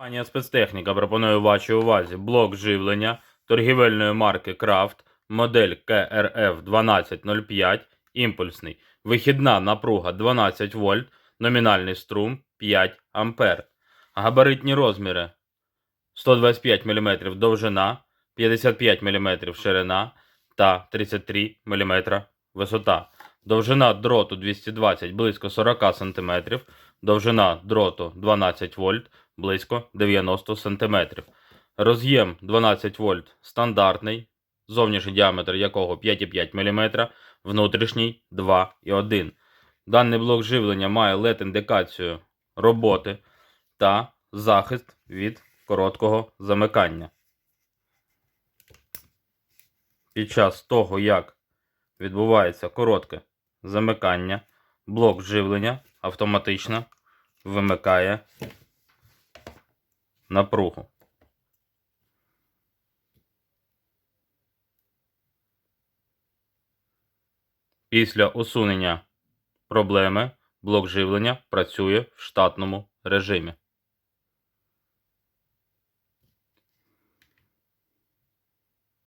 Компанія спецтехніка пропонує вашій увазі блок живлення торгівельної марки Крафт, модель КРФ 1205, імпульсний, вихідна напруга 12 вольт, номінальний струм 5 ампер. Габаритні розміри 125 мм довжина, 55 мм ширина та 33 мм висота. Довжина дроту 220 близько 40 см, довжина дроту 12 вольт близько 90 см. Роз'єм 12 вольт стандартний, зовнішній діаметр якого 5,5 мм, внутрішній 2,1. Даний блок живлення має LED-індикацію роботи та захист від короткого замикання. Під час того, як відбувається коротке замикання, блок живлення автоматично вимикає напругу. Після усунення проблеми блок живлення працює в штатному режимі.